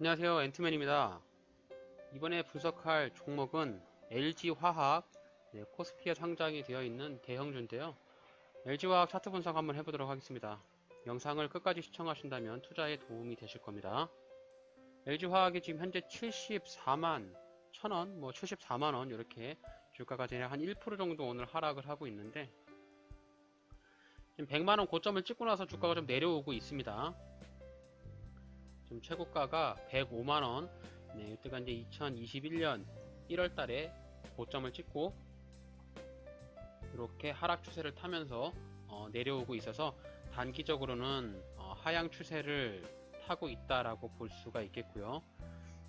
안녕하세요 앤트맨입니다. 이번에 분석할 종목은 LG화학 네, 코스피에 상장이 되어 있는 대형주인데요. LG화학 차트 분석 한번 해보도록 하겠습니다. 영상을 끝까지 시청하신다면 투자에 도움이 되실 겁니다. LG화학이 지금 현재 74만 1000원 뭐 74만원 이렇게 주가가 대략 한 1% 정도 오늘 하락을 하고 있는데 지금 100만원 고점을 찍고 나서 주가가 좀 내려오고 있습니다 지금 최고가가 105만원 네, 이때가 이제 2021년 1월 달에 고점을 찍고 이렇게 하락 추세를 타면서 어, 내려오고 있어서 단기적으로는 어, 하향 추세를 타고 있다라고 볼 수가 있겠고요.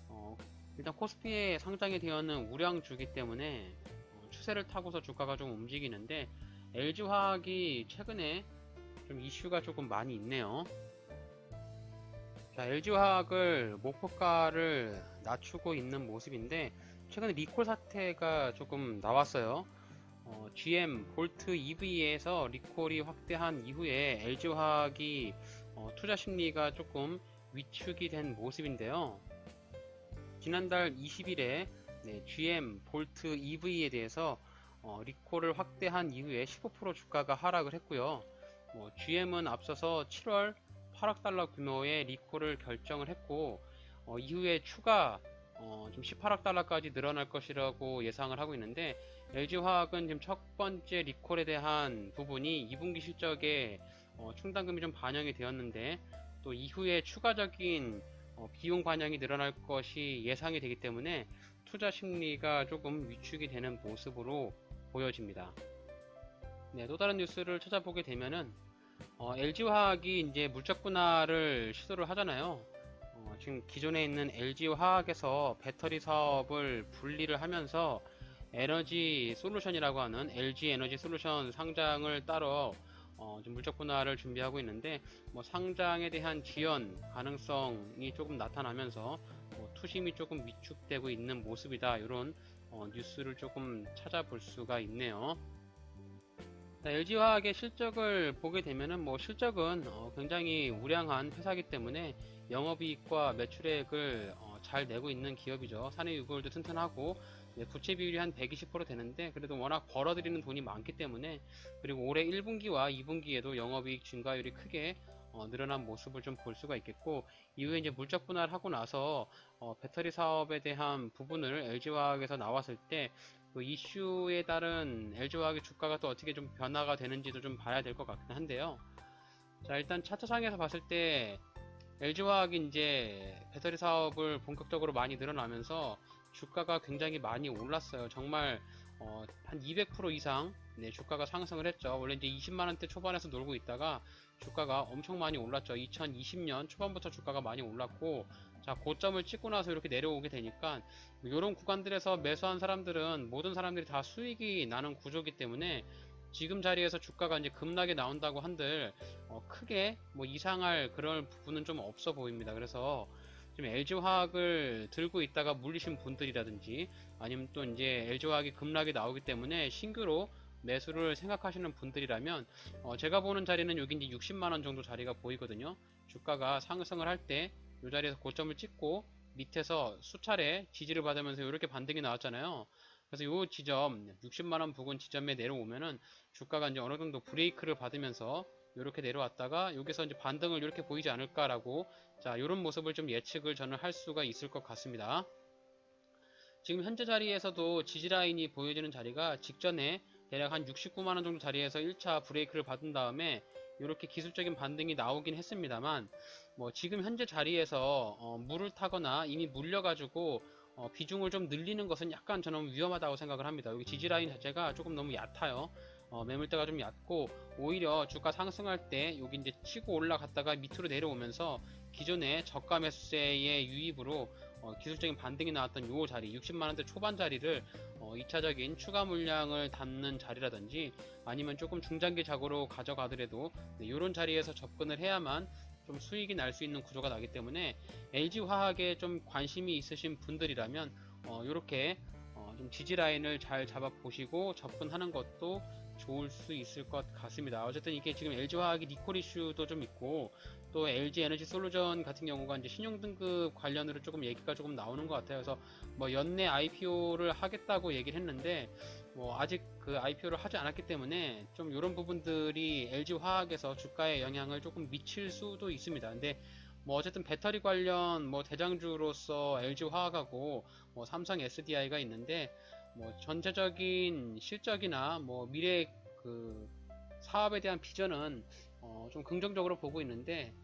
어, 일단 코스피에 상장이 되어 있는 우량주기 때문에 어, 추세를 타고서 주가가 좀 움직이는데 LG화학이 최근에 좀 이슈가 조금 많이 있네요. 자, LG화학을 목표가를 낮추고 있는 모습인데 최근에 리콜 사태가 조금 나왔어요. 어, GM 볼트 EV에서 리콜이 확대한 이후에 LG화학이 어, 투자 심리가 조금 위축이 된 모습인데요. 지난달 20일에 GM 볼트 EV에 대해서 어, 리콜을 확대한 이후에 15% 주가가 하락을 했고요. 뭐, GM은 앞서서 7월 8억 달러 규모의 리콜을 결정을 했고 어, 이후에 추가 어, 좀 18억 달러까지 늘어날 것이라고 예상을 하고 있는데 LG화학은 지금 첫 번째 리콜에 대한 부분이 2분기 실적에 어, 충당금이 좀 반영이 되었는데 또 이후에 추가적인 어, 비용 반영이 늘어날 것이 예상이 되기 때문에 투자 심리가 조금 위축이 되는 모습으로 보여집니다. 네, 또 다른 뉴스를 찾아보게 되면은 어, LG화학이 이제 물적 분할을 시도를 하잖아요. 어, 지금 기존에 있는 LG화학에서 배터리 사업을 분리를 하면서 에너지 솔루션이라고 하는 LG 에너지 솔루션 상장을 따로 어, 좀 물적 분할을 준비하고 있는데 뭐 상장에 대한 지연 가능성이 조금 나타나면서 뭐 투심이 조금 위축되고 있는 모습이다 이런 어, 뉴스를 조금 찾아볼 수가 있네요. LG화학의 실적을 보게 되면은 뭐 실적은 어, 굉장히 우량한 회사이기 때문에 영업이익과 매출액을 어, 잘 내고 있는 기업이죠. 산해유골도 튼튼하고 네, 부채 비율이 한 120% 되는데 그래도 워낙 벌어들이는 돈이 많기 때문에 그리고 올해 1분기와 2분기에도 영업이익 증가율이 크게 어, 늘어난 모습을 좀 볼 수가 있겠고 이후에 이제 물적 분할하고 나서 어, 배터리 사업에 대한 부분을 LG화학에서 나왔을 때 그 이슈에 따른 LG화학의 주가가 또 어떻게 좀 변화가 되는지도 좀 봐야 될 것 같긴 한데요. 자 일단 차트상에서 봤을 때 LG화학이 이제 배터리 사업을 본격적으로 많이 늘어나면서 주가가 굉장히 많이 올랐어요. 정말 어, 한 200% 이상 네, 주가가 상승을 했죠. 원래 이제 20만 원대 초반에서 놀고 있다가 주가가 엄청 많이 올랐죠. 2020년 초반부터 주가가 많이 올랐고 자 고점을 찍고 나서 이렇게 내려오게 되니까 이런 구간들에서 매수한 사람들은 모든 사람들이 다 수익이 나는 구조기 때문에 지금 자리에서 주가가 이제 급락이 나온다고 한들 어, 크게 뭐 이상할 그런 부분은 좀 없어 보입니다. 그래서 지금 LG화학을 들고 있다가 물리신 분들이라든지 아니면 또 이제 LG화학이 급락이 나오기 때문에 신규로 매수를 생각하시는 분들이라면 어, 제가 보는 자리는 여기 이제 60만원 정도 자리가 보이거든요. 주가가 상승을 할때 이 자리에서 고점을 찍고 밑에서 수차례 지지를 받으면서 이렇게 반등이 나왔잖아요. 그래서 이 지점 60만원 부근 지점에 내려오면은 주가가 이제 어느 정도 브레이크를 받으면서 이렇게 내려왔다가 여기서 이제 반등을 이렇게 보이지 않을까라고 자 이런 모습을 좀 예측을 저는 할 수가 있을 것 같습니다. 지금 현재 자리에서도 지지라인이 보여지는 자리가 직전에 대략 한 69만원 정도 자리에서 1차 브레이크를 받은 다음에 이렇게 기술적인 반등이 나오긴 했습니다만 뭐 지금 현재 자리에서 어 물을 타거나 이미 물려가지고 어 비중을 좀 늘리는 것은 약간 저는 위험하다고 생각을 합니다. 여기 지지라인 자체가 조금 너무 얕아요. 어 매물대가 좀 얕고 오히려 주가 상승할 때 여기 이제 치고 올라갔다가 밑으로 내려오면서 기존의 저가 매수세의 유입으로 어, 기술적인 반등이 나왔던 요 자리 60만원대 초반 자리를 어, 2차적인 추가 물량을 담는 자리라든지 아니면 조금 중장기 자고로 가져가더라도 네, 이런 자리에서 접근을 해야만 좀 수익이 날 수 있는 구조가 나기 때문에 LG화학에 좀 관심이 있으신 분들이라면 어, 이렇게 어, 좀 지지 라인을 잘 잡아 보시고 접근하는 것도 좋을 수 있을 것 같습니다. 어쨌든 이게 지금 LG화학이 리콜 이슈도 좀 있고 또 LG 에너지 솔루션 같은 경우가 이제 신용 등급 관련으로 조금 얘기가 조금 나오는 것 같아요. 그래서 뭐 연내 IPO를 하겠다고 얘기를 했는데 뭐 아직 그 IPO를 하지 않았기 때문에 좀 이런 부분들이 LG 화학에서 주가에 영향을 조금 미칠 수도 있습니다. 근데 뭐 어쨌든 배터리 관련 뭐 대장주로서 LG 화학하고 뭐 삼성 SDI가 있는데 뭐 전체적인 실적이나 뭐 미래 그 사업에 대한 비전은 어, 좀 긍정적으로 보고 있는데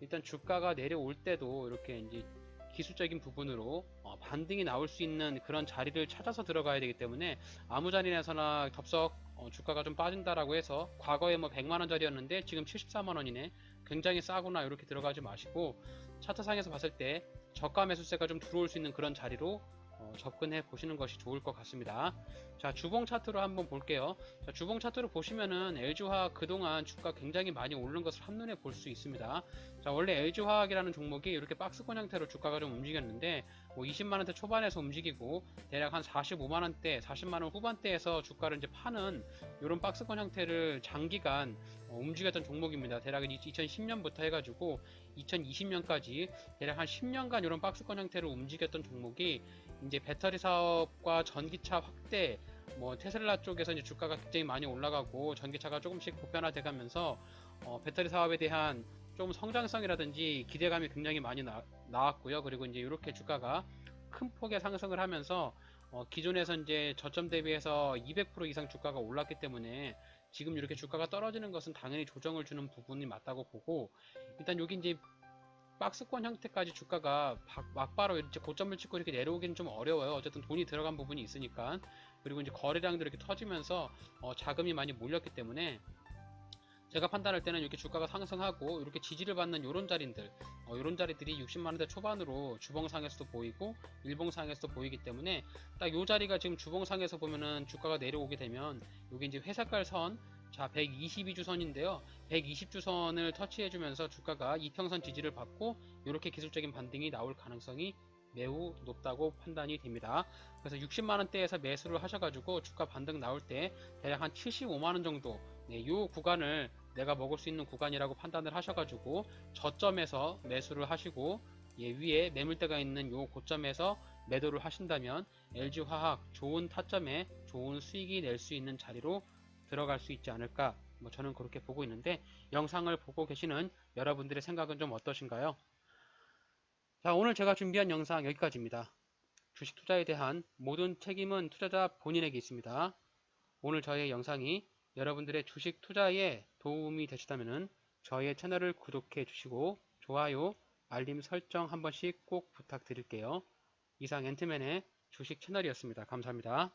일단 주가가 내려올 때도 이렇게 이제 기술적인 부분으로 어, 반등이 나올 수 있는 그런 자리를 찾아서 들어가야 되기 때문에 아무 자리에서나 덥석 어, 주가가 좀 빠진다라고 해서 과거에 뭐 100만 원짜리였는데 지금 74만 원이네. 굉장히 싸구나 이렇게 들어가지 마시고 차트상에서 봤을 때 저가 매수세가 좀 들어올 수 있는 그런 자리로 어, 접근해 보시는 것이 좋을 것 같습니다. 자 주봉 차트로 한번 볼게요. 자, 주봉 차트로 보시면은 LG화학 그동안 주가 굉장히 많이 오른 것을 한눈에 볼 수 있습니다. 자 원래 LG화학이라는 종목이 이렇게 박스권 형태로 주가가 좀 움직였는데 뭐 20만 원대 초반에서 움직이고 대략 한 45만 원대 40만 원 후반대에서 주가를 이제 파는 이런 박스권 형태를 장기간 어, 움직였던 종목입니다. 대략 2010년부터 해가지고 2020년까지 대략 한 10년간 이런 박스권 형태로 움직였던 종목이 이제 배터리 사업과 전기차 확대 뭐 테슬라 쪽에서 이제 주가가 굉장히 많이 올라가고 전기차가 조금씩 보편화돼 가면서 어, 배터리 사업에 대한 좀 성장성이라든지 기대감이 굉장히 많이 나, 나왔고요. 그리고 이제 이렇게 주가가 큰 폭의 상승을 하면서 어, 기존에서 이제 저점 대비해서 200% 이상 주가가 올랐기 때문에 지금 이렇게 주가가 떨어지는 것은 당연히 조정을 주는 부분이 맞다고 보고 일단 여기 이제 박스권 형태까지 주가가 박- 막바로 이렇게 고점을 찍고 이렇게 내려오기는 좀 어려워요. 어쨌든 돈이 들어간 부분이 있으니까. 그리고 이제 거래량도 이렇게 터지면서 어, 자금이 많이 몰렸기 때문에 제가 판단할 때는 이렇게 주가가 상승하고 이렇게 지지를 받는 이런 자리들, 어, 이런 자리들이 60만원대 초반으로 주봉상에서도 보이고 일봉상에서도 보이기 때문에 딱 이 자리가 지금 주봉상에서 보면은 주가가 내려오게 되면 여기 이제 회색깔 선, 자 122주선인데요. 120주선을 터치해주면서 주가가 이평선 지지를 받고 이렇게 기술적인 반등이 나올 가능성이 매우 높다고 판단이 됩니다. 그래서 60만원대에서 매수를 하셔가지고 주가 반등 나올 때 대략 한 75만원 정도 네, 이 구간을 내가 먹을 수 있는 구간이라고 판단을 하셔가지고 저점에서 매수를 하시고 예, 위에 매물대가 있는 요 고점에서 매도를 하신다면 LG화학 좋은 타점에 좋은 수익이 낼 수 있는 자리로 들어갈 수 있지 않을까 뭐 저는 그렇게 보고 있는데 영상을 보고 계시는 여러분들의 생각은 좀 어떠신가요? 자 오늘 제가 준비한 영상 여기까지입니다. 주식 투자에 대한 모든 책임은 투자자 본인에게 있습니다. 오늘 저의 영상이 여러분들의 주식 투자에 도움이 되시다면 저의 채널을 구독해 주시고 좋아요, 알림 설정 한 번씩 꼭 부탁드릴게요. 이상 앤트맨의 주식 채널이었습니다. 감사합니다.